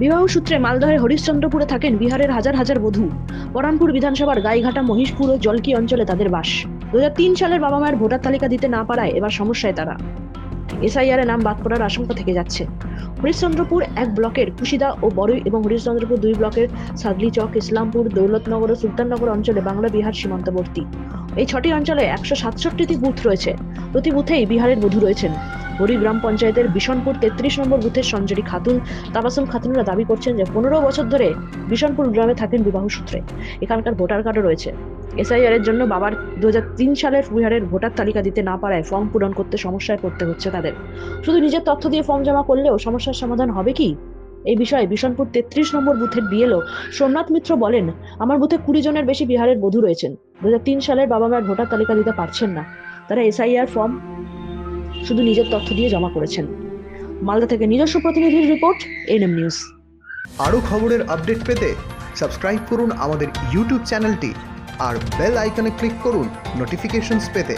বিবাহ সূত্রে মালদহের হরিশ্চন্দ্রপুরে থাকেন বিহারের হাজার হাজার বধূ। পরানপুর বিধানসভার গাইঘাটা, মহিষপুর ও জলকি অঞ্চলে তাদের বাস। দু সালের বাবা মায়ের ভোটার তালিকা দিতে না পারায় এবার সমস্যায় তারা। এসআইআর নাম বাদ পড়ার আশঙ্কা থেকে যাচ্ছে। হরিশ্চন্দ্রপুর এক ব্লকের কুশিদা ও বড়ই এবং হরিশ্চন্দ্রপুর দুই ব্লকের সাদলি চক, ইসলামপুর, দৌলতনগর ও সুলতাননগর অঞ্চলে বাংলা, বিহার সীমান্তবর্তী। এই ছটি অঞ্চলে একশো সাতষট্টিটি বুথ রয়েছে। প্রতি বুথেই বিহারের বধূ রয়েছেন। হরি গ্রাম পঞ্চায়েতের বিশনপুর তেত্রিশ নম্বর বুথের সঞ্জরি খাতুন তাবাসুম খাতুনরা দাবি করছেন যে পনেরো বছর ধরে বিশনপুর গ্রামে থাকেন বিবাহ সূত্রে। এখানকার ভোটার কার্ডও রয়েছে। এসআইআর এর জন্য বাবার দুহাজার তিন সালের বিহারের ভোটার তালিকা দিতে না পারায় ফর্ম পূরণ করতে সমস্যায় পড়তে হচ্ছে তাদের। শুধু নিজের তথ্য দিয়ে ফর্ম জমা করলেও সমস্যার সমাধান হবে কি? এই বিষয়ে বিশনপুর তেত্রিশ নম্বর বুথের বিএলও সোমনাথ মিত্র বলেন, আমার বুথে কুড়ি জনের বেশি বিহারের বধূ রয়েছেন। দুহাজার তিন সালের বাবা মায়ের ভোটার তালিকা দিতে পারছেন না। তারা এসআইআর ফর্ম শুধু নিজের তথ্য দিয়ে জমা করেছেন। মালদা থেকে নিজস্ব প্রতিনিধির রিপোর্ট, এনএম নিউজ। আরও খবরের আপডেট পেতে সাবস্ক্রাইব করুন আমাদের ইউটিউব চ্যানেলটি আর বেল আইকনে ক্লিক করুন নোটিফিকেশনস পেতে।